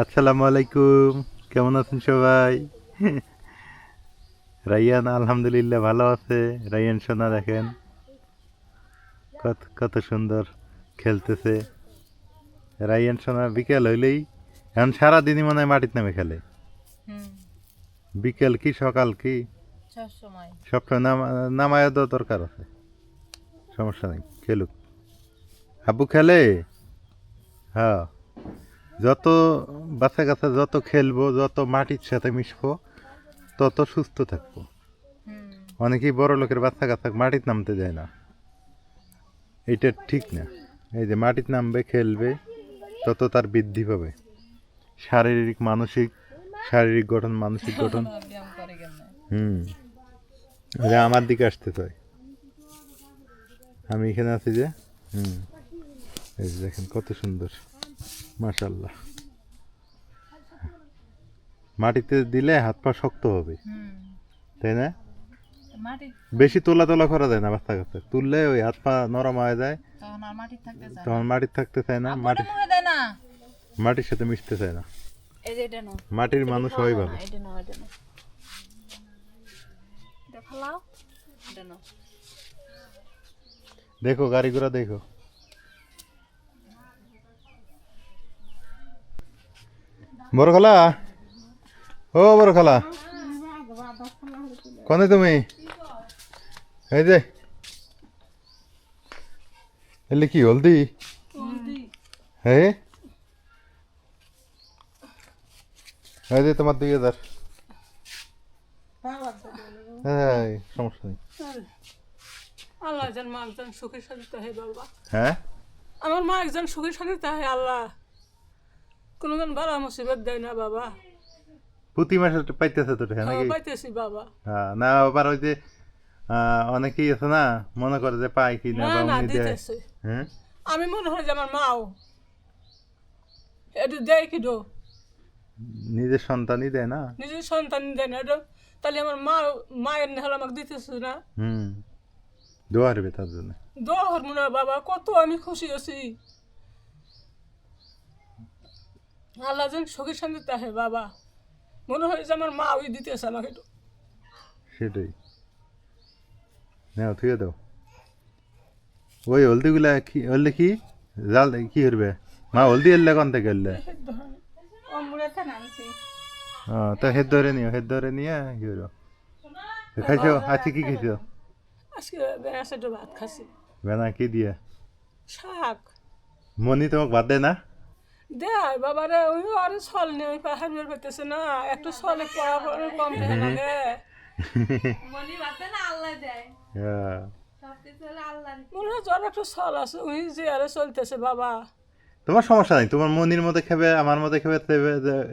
আসসালামু আলাইকুম। কেমন আছেন সবাই? রাইয়ান আলহামদুলিল্লাহ ভালো আছে। রাইয়ান সোনা দেখেন। কত কত সুন্দর খেলতেছে। রাইয়ান সোনা বিকেল হইলেই এখন সারাদিনই মনে হয় মাটির নামে খেলে। বিকেল কি সকাল কি? সব সময়। সবসময় নাম নামায় দেওয়া দরকার আছে। সমস্যা নেই খেলুক। আব্বু খেলে? হ্যাঁ। যত বাচ্চা কাচ্চা যত খেলব যত মাটির সাথে মিশবো তত সুস্থ থাকব। অনেকেই বড় লোকের বাচ্চা কাচ্চা মাটির নামতে যায় না। এটা ঠিক না। এই যে মাটির নামবে খেলবে তত তার বৃদ্ধি পাবে। শারীরিক মানসিক শারীরিক গঠন মানসিক গঠন। হুম। আমার দিকে আসতে চাই আমি এখানে আছি যে হুম। এই দেখেন কত সুন্দর। মাশাল্লাহ মাটিতে দিলে হাত পা শক্ত হবে। তাই না? বেশি তোলা তোলা করা যায় না বাচ্চা কাচ্চা তুললে ওই হাত পা নরম হয়ে যায়। তখন মাটির থাকতে চায় না। মাটি মাটির সাথে মিশতে চায় না। মাটির মানুষ হয় ভালো দেখো গাড়ি ঘোড়া দেখো। বড় খালা ও বড় খালা কনে তুমি? এই যে। এলে কি হলদি? হ্যাঁ। এই যে তোমার দুই হাজার হ্যাঁ সমস্যা নেই। আল্লাহ যেন মা একজন সুখী শান্তি হে বাবা। হ্যাঁ? আমার মা একজন সুখী শান্তি হে আল্লাহ। বালা মুসিবত দেয় না বাবা। প্রতি মাসে পাইতেছে তো টাকা নাকি? পাইতেছি বাবা। হ্যাঁ, না আবার ওই যে অনেকেই আছে না মনে করে যে পায় কি না না বা উনি দেয়। হ্যাঁ? আমি মনে হয় যে আমার মাও। এটা দেয় কি ডো নিজের সন্তানই দেয় না? নিজের সন্তান দেয় না। এটা তাহলে আমার মা মায়ের নেহাল আমাকে দিতেছে না। হুম। দোয়া তার জন্য। দোয়া হরমো না বাবা কত আমি খুশি আছি। আল্লাহ যেন সুখী শান্তি হে বাবা। মনে হয় যে আমার মা ওই দিতেছে আমাকে একটু। সেটাই। নাও থুয়ে দাও। ওই হলদিগুলা কি হলদি কি? জাল কি করবে মা হলদি এলে কোন থেকে এলে হ্যাঁ তা হেদ ধরে নিও হেদ ধরে নিয়ে কি করো খাইছো? আজকে কি খাইছো? আজকে একটু ভাত খাচ্ছি বেনা কি দিয়ে? শাক। মনি তোমাকে ভাত দেয় না? দেয় বাবারে ওই আরে নেই ওই পাহাড় বের করতেছে না একটু পড়া পড়া কম দেয় লাগে। হ্যাঁ। মনে হয় জ্বর একটু আছে ওই যে আরে চলতেছে বাবা। তোমার সমস্যা নাই তোমার মনির মধ্যে খাবে আমার মধ্যে খাবে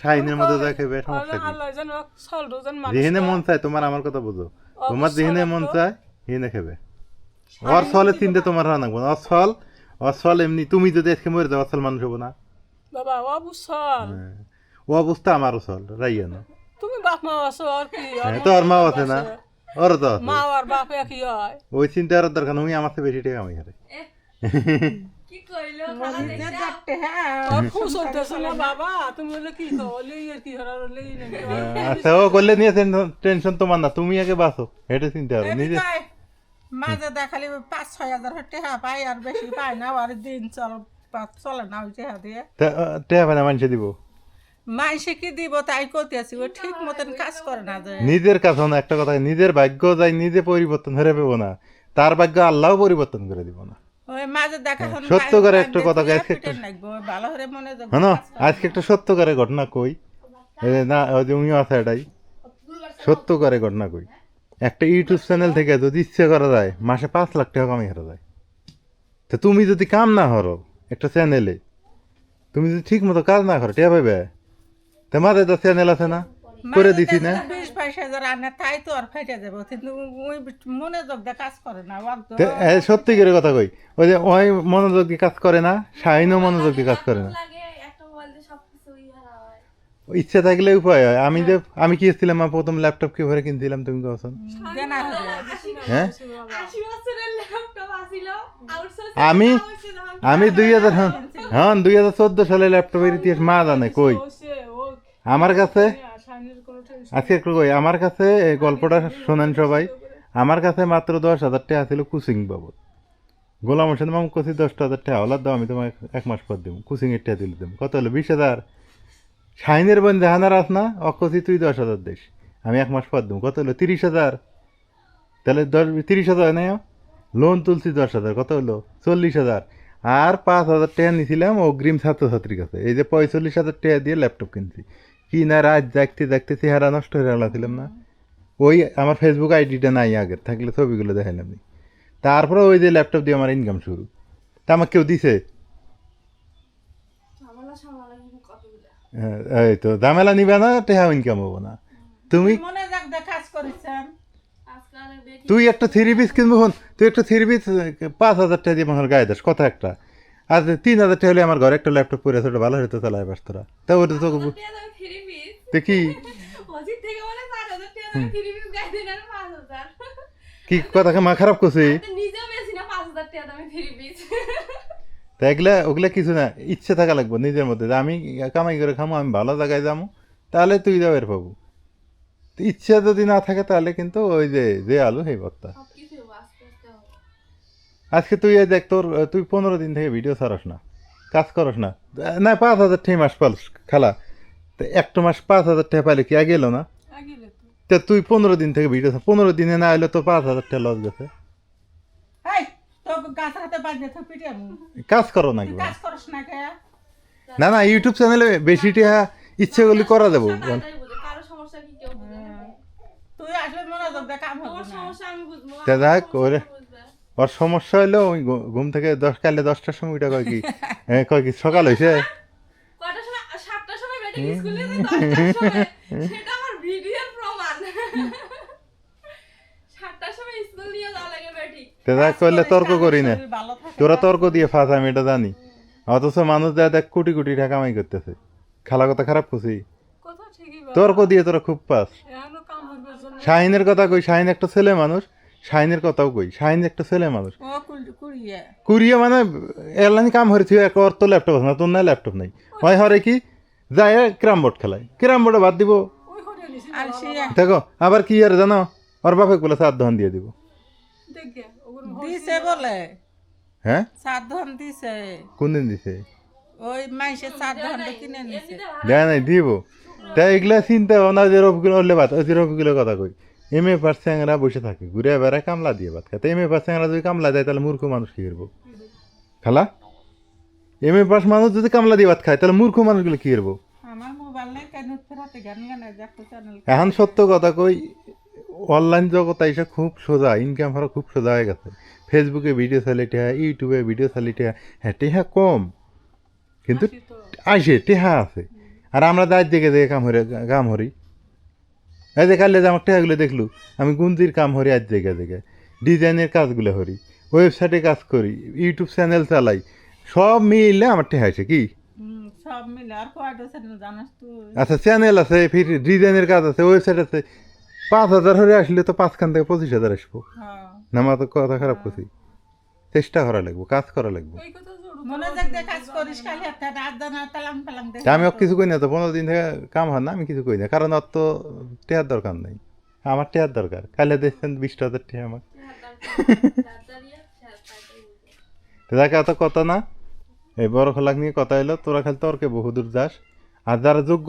শাহিনের মধ্যে যা খাবে সমস্যা কি? আল্লাহ যেহেনে মন চায় তোমার আমার কথা বুঝো। তোমার যেহেনে মন চায় হেনে খাবে। ওর ছলে চিনতে তোমার? রান্না না ছল ওর ছল এমনি তুমি যদি আজকে মরে যাও ছল মানুষ হব না। বাবা হ্যাঁ। ও অবস্থা আমারও ছল রাইয়া না। তুমি বাপ মা আছো আর কি? আর হ্যাঁ তো ওর মাও আছে না? ওর তো আছে। মা আর বাপ একই হয়। ওই চিন্তা আর দরকার নেই, উনি আমার থেকে বেশি টাকা আমি হারে আর খুশ হইতেছে না বাবা। তুমি বলে কি কো লই আর কি হরার লই না আচ্ছা ও করলে নিয়ে টেনশন তোমার না তুমি আগে বাঁচো এটা চিন্তা করো নিজে মাঝে দেখালি পাঁচ ছয় হাজার টেহা পাই আর বেশি পাই না আর দিন চল পা- চলে না ওই টেহা দিয়ে টেহা পায় মানুষে দিব? মাইসে কি দিব তাই করতেছি ও ঠিক মতন কাজ করে না যে নিজের কাছে না একটা কথা নিজের ভাগ্য যাই নিজে পরিবর্তন হয়ে পেবো না। তার ভাগ্য আল্লাহ পরিবর্তন করে দিব না। ওই মাঝে দেখা সত্য করে একটা কথা ওই ভালো করে মনে হ্যাঁ আজকে একটা সত্য করে ঘটনা কই। না ওই যে উনিও আছে এটাই। সত্য করে ঘটনা কই। একটা ইউটিউব চ্যানেল থেকে যদি ইচ্ছে করা যায় মাসে পাঁচ লাখ টাকা কামাই করা যায়। তো তুমি যদি কাম না করো একটা চ্যানেলে। তুমি যদি ঠিক মতো কাজ না করো টিয়া পাইবে? তোমার তো চ্যানেল আছে না? করে দিছি না? বিশ বাইশ হাজার আনে তাই তো আর ফাইটে যাব। কিন্তু ওই মনে দিয়ে কাজ করে না ওর তো তো, সত্যি করে কথা কই। ওই যে ওই মনোযোগ দিয়ে কাজ করে না শাহিনও মনোযোগ দিয়ে কাজ করে না। ইচ্ছা থাকলে উপায় হয়। আমি যে আমি কি এসেছিলাম আমার প্রথম ল্যাপটপ কি ভরে কিনছিলাম তুমি কখন? হ্যাঁ? আশি বছরের ল্যাপটপ আসিল। আউটসোর্স আমি আমি দুই হাজার হ্যাঁ, হ্যাঁ দুই হাজার চোদ্দ সালে ল্যাপটপের ইতিহাস মা জানে কই? আমার কাছে আজকে একটু কই? আমার কাছে এই গল্পটা শোনেন সবাই। আমার কাছে মাত্র দশ হাজার টাকা ছিল কুচিং বাবদ। গোলাম হোসেন মামু কছি দশ হাজার টাকা ওলার দাও আমি তোমাকে এক মাস পর দেবো কুচিংয়ের এর টাকা দিলে দেবো কত হলো? বিশ হাজার। শাইনের বোন জাহানার আস না অকছি তুই দশ হাজার দিস। আমি এক মাস পর দেবো। কত হলো? তিরিশ হাজার। তাহলে দশ, তিরিশ হাজার হয় না লোন তুলছি দশ হাজার। কত হলো? চল্লিশ হাজার। আর পাঁচ হাজার টাকা নিয়েছিলাম অগ্রিম ছাত্রছাত্রীর কাছে। এই যে পঁয়তাল্লিশ হাজার টাকা দিয়ে ল্যাপটপ কিনছি। কি না রাত দেখতে দেখতে চেহারা নষ্ট হয়ে গেলাম না? ওই আমার ফেসবুক আইডিটা নাই আগের। থাকলে ছবিগুলো দেখাইলাম। তারপরে ওই যে ল্যাপটপ দিয়ে আমার ইনকাম শুরু। তা আমাকে কেউ দিছে? এই তো দামেলা নিবে না টেহা ইনকাম হব না। তুমি? মনে তুই একটা থ্রি পিস কিনবো হন তুই একটা থ্রি পিস পাঁচ হাজার টাকা দিয়ে আমার গায়ে দাস কথা একটা। আর তিন হাজার টাকা হলে আমার ঘরে একটা ল্যাপটপ পরে আছে ওটা ভালো হতো চালায় পাস তোরা তা ওটা তো দেখি। কি কথা মা খারাপ করছি? নিজেও বেশি না পাঁচ হাজার টাকা দামে থ্রি পিস। তা এগুলা ওগুলা কিছু না ইচ্ছে থাকা লাগবে নিজের মধ্যে যে আমি কামাই করে খামো আমি ভালো জায়গায় যাব তাহলে তুই যাও এর পাবো তো ইচ্ছা যদি না থাকে তাহলে কিন্তু ওই যে যে আলু সেই ভর্তা। হবে। আজকে তুই এই দেখ তোর তুই পনেরো দিন থেকে ভিডিও ছাড়স না কাজ করস না। না পাঁচ হাজার ঠে মাস পাল খালা। তো একটা মাস পাঁচ হাজার টাকা পাইলে কি আগে এলো না? তো। তুই পনেরো দিন থেকে ভিডিও পনেরো দিনে না এলে তো পাঁচ হাজার টাকা লস গেছে। গাছ হাতে বাজে তো পিটে কাজ করো নাকি? কাজ না কে? না না ইউটিউব চ্যানেলে বেশি টাকা ইচ্ছে করলে করা দেবো বুঝে। কারও সমস্যা কি কেউ তুই আসলে মনে যাক দিয়ে কাম হবে তোমার সমস্যা আমি বুঝব তা আমার দেখ, সমস্যা ওরে- সমস্যা হলো ওই ঘুম থেকে দশ কালে দশটার সময় ওইটা কয় কি কয় কি সকাল হয়েছে সময়? স্কুলে যে দশটার সময়? সেটা আমার ভিডিওর প্রমাণ। সাতটার সময় স্কুল নিয়ে যাওয়া লাগে তা দেখ করলে তর্ক করি না। তোরা তর্ক দিয়ে ফাঁস আমি এটা জানি। অথচ মানুষ দেখ দেখ কোটি কোটি টাকা কামাই করতেছে। খালা কথা খারাপ করছি কথা ঠিকই বল তর্ক দিয়ে তোরা খুব পাস। শাহিনের কথা কই? শাহিন একটা ছেলে মানুষ। শাহিনের কথাও কই? শাহিন একটা ছেলে মানুষ। ও কুড়ি- কুড়িয়ে। কুড়িয়ে মানে এয়ারলাইন কাম হয়েছে এক ওর তো ল্যাপটপ আছে না তোর না ল্যাপটপ নাই। হয় হরে কি? যায় ক্রাম বোর্ড খেলায়। ক্রাম বোর্ডে বাদ দিব। হরে দেখো আবার কি আর জানো? ওর বাপে বলে সাত ধন দিয়ে দিব। দিছে বলে। হ্যাঁ? সাত ধন দিছে। কোন দিন দিছে? ওই মাইসে সাত ধন কিনে নিছে। দেয় নাই দিব। তাই এগুলা চিন্তা ভাবনা যে রফিকুল হলে বাদ ওই যে রফিকুলের কথা কই এম এ চ্যাংরা বসে থাকে ঘুরে বেড়ায় কামলা দিয়ে ভাত খাতে এম এ চ্যাংরা যদি কামলা দেয় তাহলে মূর্খ মানুষ কি করব? খালা? এম এ পাস মানুষ যদি কামলা দিয়ে ভাত খায় তাহলে মূর্খ মানুষগুলো কি করব? আমার মোবাইল নাই কেন ফেরাতে গান গানে দেখো চ্যানেল এখন সত্য কথা কই অনলাইন জগৎ এসে খুব সোজা ইনকাম হওয়া খুব সোজা হয়ে গেছে। ফেসবুকে ভিডিও চালি টেহা ইউটিউবে ভিডিও চালি টেহা হ্যাঁ টেহা কম কিন্তু আসে টেহা আছে। আর আমরা দাঁত দেখে দেখে কাম হরি কাম হরি। এই যে কালে যে আমার টেহাগুলো দেখলু আমি গুঞ্জির কাম হরি আজ দেখে দেখে। ডিজাইনের কাজগুলো হরি ওয়েবসাইটে কাজ করি ইউটিউব চ্যানেল চালাই সব মিললে আমার টেহা আছে কি? মিলে। আচ্ছা চ্যানেল আছে ফির ডিজাইনের কাজ আছে ওয়েবসাইট আছে পাঁচ হাজার হলে আসলে তো পাঁচখান থেকে পঁচিশ হাজার আসব। হ্যাঁ। না মা তো কথা খারাপ করছি চেষ্টা করা লাগবো কাজ করা লাগবো। মনে আমি কিছু কই না তো পনেরো দিন থেকে কাম হয় না আমি কিছু কই না কারণ অত তো টেয়ার দরকার নেই। আমার টেয়ার দরকার কালে দেখছেন বিশ হাজার টেয়া আমার। তো দেখে এত কথা না এই বড় খোলাক নিয়ে কথা এলো তোরা খালি তর্কে বহুদূর যাস। আর যারা যোগ্য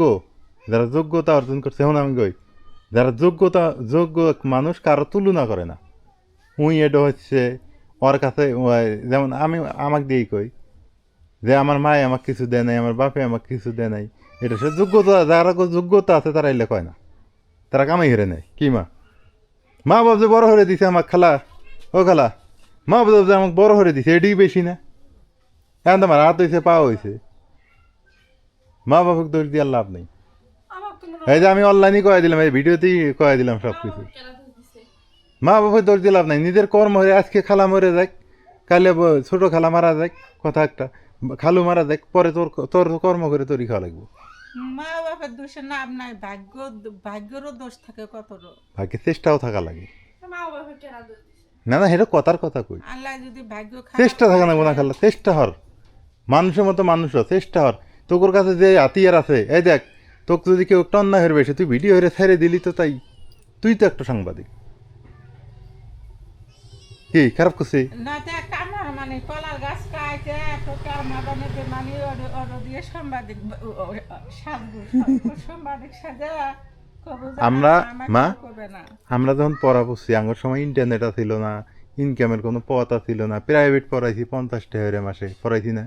যারা যোগ্যতা অর্জন করছে এখন আমি কই? যারা যোগ্যতা, যোগ্য মানুষ কারও তুলনা করে না। উই এটা হচ্ছে, ওর কাছে যেমন আমি আমাকে দিয়েই কই, যে আমার মায়ে আমাকে কিছু দেয় নাই, আমার বাপে আমাকে কিছু দেয় নাই, এটা সে যোগ্যতা, যারা যোগ্যতা আছে তারা এলে কয় না। তারা কামাই হেরে নেয়। কি মা? মা বাপ যে বড় হরে দিছে আমার খালা, ও খালা, মা বাপ যে আমাকে বড় হরে দিছে, এটাই বেশি না। এখন তোমার হাত হয়েছে পা হয়েছে মা বাপকে দোষ দিয়ে লাভ নেই। এই যে আমি অনলাইনে কয়ে দিলাম এই ভিডিওতেই কয়ে দিলাম সব কিছু মা বাবার দোষ দিয়ে লাভ নাই নিজের কর্ম হয়ে আজকে খালা মরে যাক কালে ছোট খালা মারা যাক কথা একটা খালু মারা যাক পরে তোর তোর কর্ম করে তোরই খাওয়া লাগবো। মা বাবার দোষে নাম নাই ভাগ্য ভাগ্যেরও দোষ থাকে কত ভাগ্যে চেষ্টাও থাকা লাগে। বাবা না না এটা কথার কথা কই। আল্লাহ যদি ভাগ্য চেষ্টা থাকা না গোনা খাল্লা চেষ্টা হর। মানুষের মতো মানুষ চেষ্টা হর। তোর কাছে যে হাতিয়ার আছে এই দেখ তোকে যদি কেউ একটা অন্যায় হয়ে বেশি তুই ভিডিও হয়ে ছেড়ে দিলি তো তাই তুই তো একটা সাংবাদিক কি খারাপ করছি মানে আমরা- মা? আমরা যখন পড়া পড়ছি আঙ্গর সময় ইন্টারনেট ছিল না ইনকামের কোনো পথ ছিল না প্রাইভেট পড়াইছি পঞ্চাশ টাকা মাসে পড়াইছি না।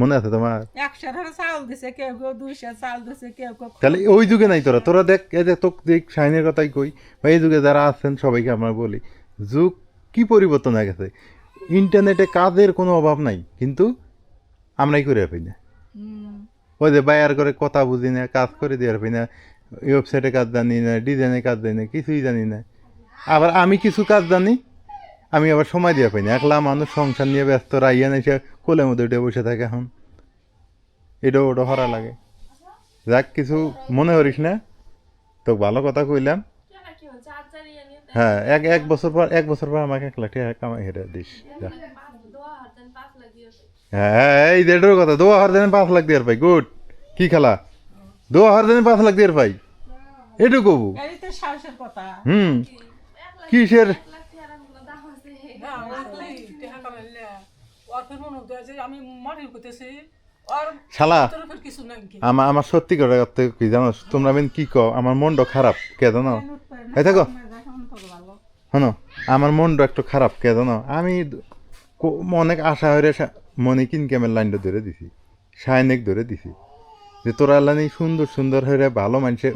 মনে আছে তোমার? একশো ধরে দিছে কেউ কেউ দুইশো দিছে কেউ কেউ তাহলে ওই যুগে নাই তোরা। তোরা দেখ এই যে তোকে দেখ কথাই কই বা এই যুগে যারা আছেন সবাইকে আমরা বলি যুগ কি পরিবর্তন হয়ে গেছে? ইন্টারনেটে কাজের কোনো অভাব নাই কিন্তু আমরাই করে পাই না। ওই যে বায়ার করে কথা বুঝি না কাজ করে দেওয়ার পাই না ওয়েবসাইটে কাজ জানি না ডিজাইনে কাজ জানি না কিছুই জানি না। আবার আমি কিছু কাজ জানি আমি আবার সময় দিয়ে পাই না। একলা মানুষ সংসার নিয়ে ব্যস্ত রাইয়া এসে কোলের মধ্যে উঠে বসে থাকে এখন। এটাও ওটা হরা লাগে। যাক কিছু মনে করিস না? তো ভালো কথা কইলাম। হ্যাঁ এক এক বছর পর এক বছর পর আমাকে এক লাখ টাকা কামাই হেরে দিস। যা। পাঁচ দোয়া হাতেন পাঁচ লাগিয়েছে হ্যাঁ এই দেড়ের কথা দোয়া হার দেন পাঁচ লাখ দেওয়ার পাই। গুড। কি খেলা? দোয়া হার দেন পাঁচ লাখ দেওয়ার পাই। এটু কথা। হুম। কিসের এক লাখ টাকার কোনো দাম আছে না ওই টেহা কামাইলে ওর ফের মনে হতো যে আমি করতেছি শালা আমার আমার সত্যি করে করতে কি জানো? তোমরা বেন কি কও? আমার মনটা খারাপ কে জানো? এই দেখো। ভালো। শোনো আমার মনটা একটু খারাপ কে জানো? আমি কো- অনেক আশা হয়ে মনে কিন ক্যামের লাইনটা ধরে দিছি। সায়নেক ধরে দিছি। যে তোরা লানি সুন্দর সুন্দর হয়ে ভালো মানুষে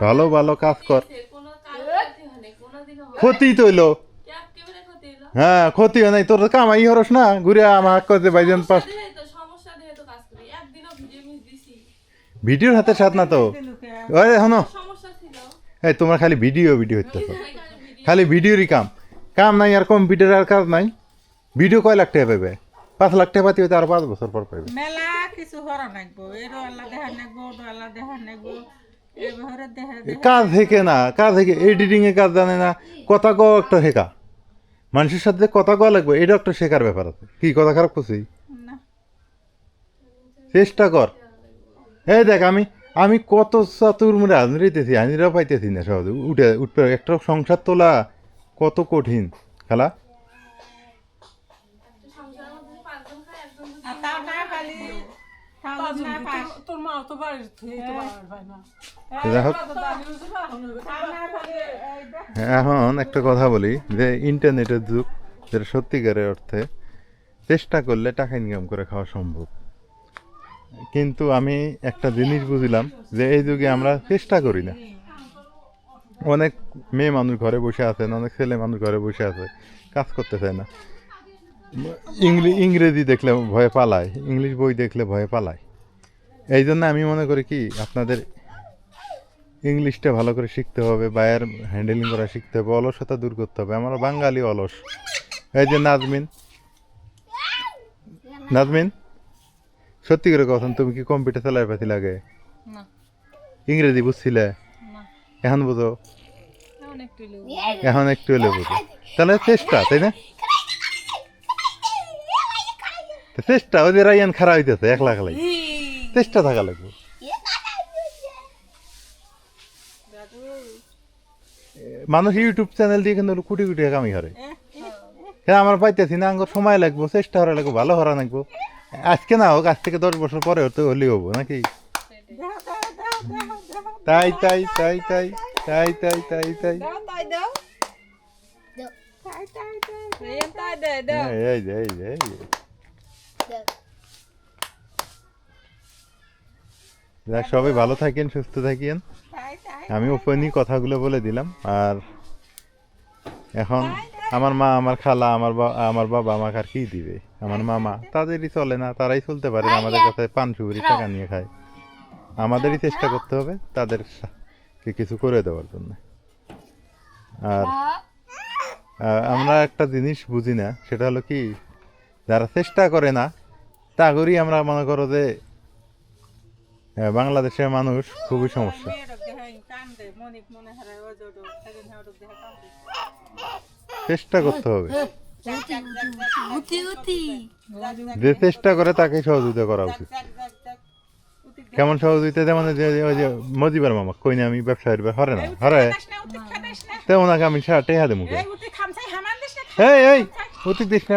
ভালো ভালো কাজ কর। ক্ষতি হয় তৈলো হ্যাঁ ক্ষতি হয় নাই। তোর তো কামাই হরস না। ঘুরে আমার কাছে বাইজন পাস সমস্যা দিয়ে তো সমস্যা দিয়ে তো কাজ করি। একদিনও ভিডিও মিস দিছি। ভিডিওর হাতে সাথ না তো। আরে হনো সমস্যা এই তোমার খালি ভিডিও ভিডিও এখানে খালি ভিডিওরই কাম। কাম নাই আর কম্পিউটার আর কাজ নাই। ভিডিও কয় লাখ টাকা পাবে পাঁচ লাখ টাকা পাতি হইতে আর পাঁচ বছর পর পাবে মেলা কিছু নাকবো আল্লাহ দেখা নাকবো ওরও আল্লাহ দেখা নাকবো কাজ হেকে না কাজ হেকে। এডিটিং এ কাজ জানে না। কথা কও একটা শেখা মানুষের সাথে কথা কওয়া লাগবে এটা একটা শেখার ব্যাপার আছে। কি কথা খারাপ করছি চেষ্টা কর। এই দেখ আমি আমি কত চাতুর আজরিতেছি আজরা পাইতেছি না সহজে। উঠে উঠবে একটা সংসার তোলা কত কঠিন খেলা সংসারের মধ্যে পাঁচজন খায় একজন যদি আর তাও না খালি তাও পাঁচজন না কি পাস তোর- তোর মা তো বাড়ির থেকে তো বাড়ার হয় না যাই হোক তো দাঁড়িয়ে রয়েছে না, এখন একটা কথা বলি যে ইন্টারনেটের যুগ যেটা সত্যিকারের অর্থে চেষ্টা করলে টাকা ইনকাম করে খাওয়া সম্ভব। কিন্তু আমি একটা জিনিস বুঝলাম যে এই যুগে আমরা চেষ্টা করি না। অনেক মেয়ে মানুষ ঘরে বসে আছেন অনেক ছেলে মানুষ ঘরে বসে আছে কাজ করতে চায় না। ইংরেজি দেখলে ভয়ে পালায় ইংলিশ বই দেখলে ভয়ে পালায়। এই জন্য আমি মনে করি কি আপনাদের ইংলিশটা ভালো করে শিখতে হবে বায়ার হ্যান্ডেলিং করা শিখতে হবে অলসতা দূর করতে হবে। আমরা বাঙালি অলস। এই যে নাজমিন। নাজমিন সত্যি করে কথা তুমি কি কম্পিউটার চালাই পাতি লাগে? ইংরেজি বুঝছিলে? এখন বুঝো। এখন একটু হলে বুঝো। তাহলে চেষ্টা তাই না? তো চেষ্টা ওই যে রাইয়ান খারাপ হইতেছে একলা একলাই। চেষ্টা থাকা লাগবে। মানুষ ইউটিউব চ্যানেল দিয়ে কিন্তু কোটি কোটি কামাই করে হ্যাঁ আমার পাইতেছি না আঙ্গুর সময় লাগবো চেষ্টা করা লাগবো ভালো করা লাগবো। আজকে না হোক আজ থেকে দশ বছর পরে হতে হলেই হব নাকি? তাই তাই তাই তাই তাই তাই তাই তাই। দাও তাই দাও। তাই তাই তাই এই এই, এই। এই যাক সবাই ভালো থাকেন সুস্থ থাকেন। আমি ওপেনই কথাগুলো বলে দিলাম আর এখন আমার মা আমার খালা আমার বা- আমার বাবা আমাকে আর কি দিবে? আমার মামা তাদেরই চলে না তারাই চলতে পারে আমাদের কাছে পান সুপুরি টাকা নিয়ে খায়। আমাদেরই চেষ্টা করতে হবে তাদের কিছু করে দেওয়ার জন্য। আর আমরা একটা জিনিস বুঝি না সেটা হলো কি যারা চেষ্টা করে না তা করেই আমরা মনে করো যে বাংলাদেশের মানুষ খুবই সমস্যা মনে চেষ্টা করতে হবে যে চেষ্টা করে তাকে সহযোগিতা করা উচিত কেমন সহযোগিতা যেমন ওই যে- ওই যে মজিবার মামা কই না আমি ব্যবসা করবে হরে না হরে তো ওনাকে আমি সারা টেহা দেবো এই অতি দিস না